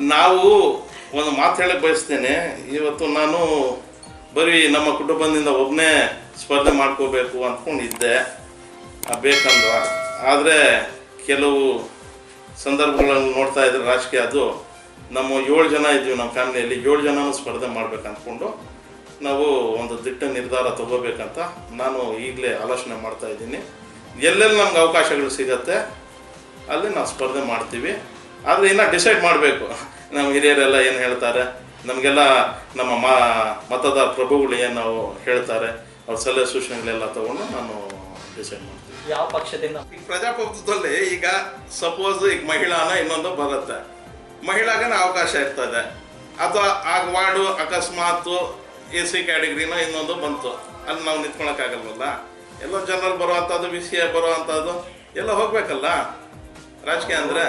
ನಾವು ಒಂದು ಮಾತು ಹೇಳಕ್ ಬಯಸ್ತೇನೆ. ಇವತ್ತು ನಾನು ಬರೀ ನಮ್ಮ ಕುಟುಂಬದಿಂದ ಒಬ್ಬನೇ ಸ್ಪರ್ಧೆ ಮಾಡ್ಕೋಬೇಕು ಅಂದ್ಕೊಂಡಿದ್ದೆ. ಬೇಕಂದ್ರ ಬೇಕಂದ ಆದರೆ ಕೆಲವು ಸಂದರ್ಭಗಳನ್ನು ನೋಡ್ತಾ ಇದ್ರೆ ರಾಜಕೀಯ ಅದು. ನಮ್ಮ ಏಳು ಜನ ಇದ್ದೀವಿ ನಮ್ಮ ಫ್ಯಾಮಿಲಿಯಲ್ಲಿ. ಏಳು ಜನನೂ ಸ್ಪರ್ಧೆ ಮಾಡ್ಬೇಕು ಅಂದ್ಕೊಂಡು ನಾವು ಒಂದು ದಿಟ್ಟ ನಿರ್ಧಾರ ತಗೋಬೇಕಂತ ನಾನು ಈಗಲೇ ಆಲೋಚನೆ ಮಾಡ್ತಾ ಇದ್ದೀನಿ. ಎಲ್ಲೆಲ್ಲಿ ನಮ್ಗೆ ಅವಕಾಶಗಳು ಸಿಗತ್ತೆ, ಅಲ್ಲಿ ನಾವು ಸ್ಪರ್ಧೆ ಮಾಡ್ತೀವಿ. ಆದರೆ ಇನ್ನು ಡಿಸೈಡ್ ಮಾಡಬೇಕು. ನಮ್ಮ ಹಿರಿಯರೆಲ್ಲ ಏನು ಹೇಳ್ತಾರೆ? ನಮಗೆಲ್ಲ ನಮ್ಮ ಮಾ ಮತದ ಪ್ರಭುಗಳು ಏನು ನಾವು ಹೇಳ್ತಾರೆ ಅವ್ರ ಸಲಹೆ ಸೂಚನೆಗಳೆಲ್ಲ ತಗೊಂಡು ನಾನು ಡಿಸೈಡ್ ಮಾಡ್ತೀನಿ. ಯಾವ ಪಕ್ಷದಿಂದ? ಈಗ ಪ್ರಜಾಪ್ರಭುತ್ವದಲ್ಲಿ ಈಗ ಸಪೋಸ್ ಈಗ ಮಹಿಳಾನ ಇನ್ನೊಂದು ಬರುತ್ತೆ. ಮಹಿಳಾಗನ ಅವಕಾಶ ಇರ್ತದೆ. ಅಥವಾ ಆಗ ವಾರ್ಡು ಅಕಸ್ಮಾತ್ ಎ ಸಿ ಕ್ಯಾಟಗರಿನ ಇನ್ನೊಂದು ಬಂತು. ಅಲ್ಲಿ ನಾವು ನಿಂತ್ಕೊಳಕ್ಕಾಗಲ್ವಲ್ಲ? ಎಲ್ಲ ಜನರಲ್ ಬರುವಂಥದ್ದು ವಿಷಯ ಬರುವಂಥದ್ದು ಎಲ್ಲ ಹೋಗ್ಬೇಕಲ್ಲ? ರಾಜಕೀಯ ಅಂದ್ರೆ